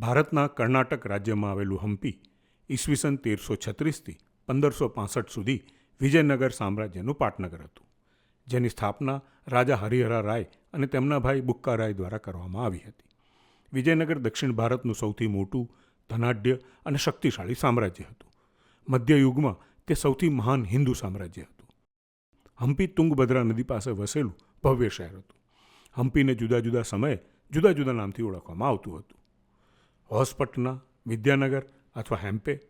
ભારતના કર્ણાટક રાજ્યમાં આવેલું હમ્પી ઈસવીસન તેરસો છત્રીસથી પંદરસો પાસઠ સુધી વિજયનગર સામ્રાજ્યનું પાટનગર હતું, જેની સ્થાપના રાજા હરિહરા રાય અને તેમના ભાઈ બુક્કા રાય દ્વારા કરવામાં આવી હતી. વિજયનગર દક્ષિણ ભારતનું સૌથી મોટું, ધનાઢ્ય અને શક્તિશાળી સામ્રાજ્ય હતું. મધ્યયુગમાં તે સૌથી મહાન હિન્દુ સામ્રાજ્ય હતું. હમ્પી તુંગભદ્રા નદી પાસે વસેલું ભવ્ય શહેર હતું. હમ્પીને જુદા જુદા સમયે જુદા જુદા નામથી ઓળખવામાં આવતું હતું. હોસપટના, વિદ્યાનગર અથવા હેમ્પે.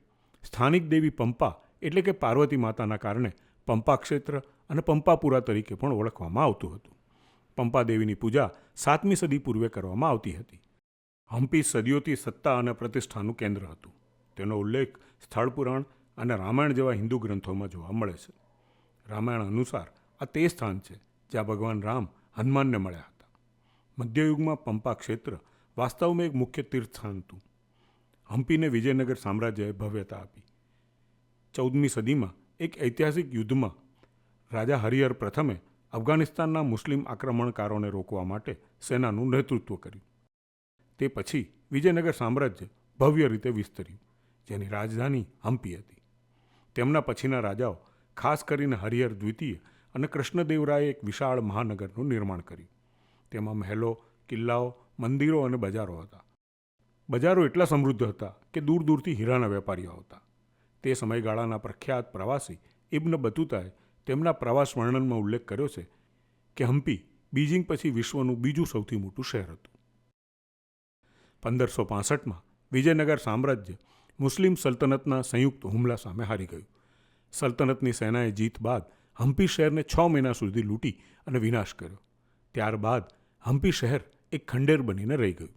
સ્થાનિક દેવી પંપા એટલે કે પાર્વતી માતાના કારણે પંપા ક્ષેત્ર અને પંપાપુરા તરીકે પણ ઓળખવામાં આવતું હતું. પંપા દેવીની પૂજા સાતમી સદી પૂર્વે કરવામાં આવતી હતી. હમ્પી સદીઓથી સત્તા અને પ્રતિષ્ઠાનું કેન્દ્ર હતું. તેનો ઉલ્લેખ સ્થળ પુરાણ અને રામાયણ જેવા હિન્દુ ગ્રંથોમાં જોવા મળે છે. રામાયણ અનુસાર આ તે સ્થાન છે જ્યાં ભગવાન રામ હનુમાનને મળ્યા હતા. મધ્યયુગમાં પંપા ક્ષેત્ર વાસ્તવમાં એક મુખ્ય તીર્થસ્થાન હતું. હમ્પીને વિજયનગર સામ્રાજ્યએ ભવ્યતા આપી. ચૌદમી સદીમાં એક ઐતિહાસિક યુદ્ધમાં રાજા હરિહર પ્રથમે અફઘાનિસ્તાનના મુસ્લિમ આક્રમણકારોને રોકવા માટે સેનાનું નેતૃત્વ કર્યું. તે પછી વિજયનગર સામ્રાજ્ય ભવ્ય રીતે વિસ્તર્યું, જેની રાજધાની હમ્પી હતી. તેમના પછીના રાજાઓ ખાસ કરીને હરિહર દ્વિતીય અને કૃષ્ણદેવરાયે એક વિશાળ મહાનગરનું નિર્માણ કર્યું. તેમાં મહેલો, કિલ્લાઓ મંદિરો અને બજારો હતા. બજારો એટલા સમૃદ્ધ હતા કે દૂર દૂરથી હીરાના વેપારીઓ આવતા. તે સમયગાળાના પ્રખ્યાત પ્રવાસી ઇબ્ન બતુતાએ તેમના પ્રવાસ વર્ણનમાં ઉલ્લેખ કર્યો છે કે હમ્પી બીજિંગ પછી વિશ્વનું બીજું સૌથી મોટું શહેર હતું. પંદરસો પાસઠમાં વિજયનગર સામ્રાજ્ય મુસ્લિમ સલ્તનતના સંયુક્ત હુમલા સામે હારી ગયું. સલ્તનતની સેનાએ જીત બાદ હમ્પી શહેરને છ મહિના સુધી લૂંટી અને વિનાશ કર્યો. ત્યારબાદ હમ્પી શહેર એક ખંડેર બનીને રહી ગયું.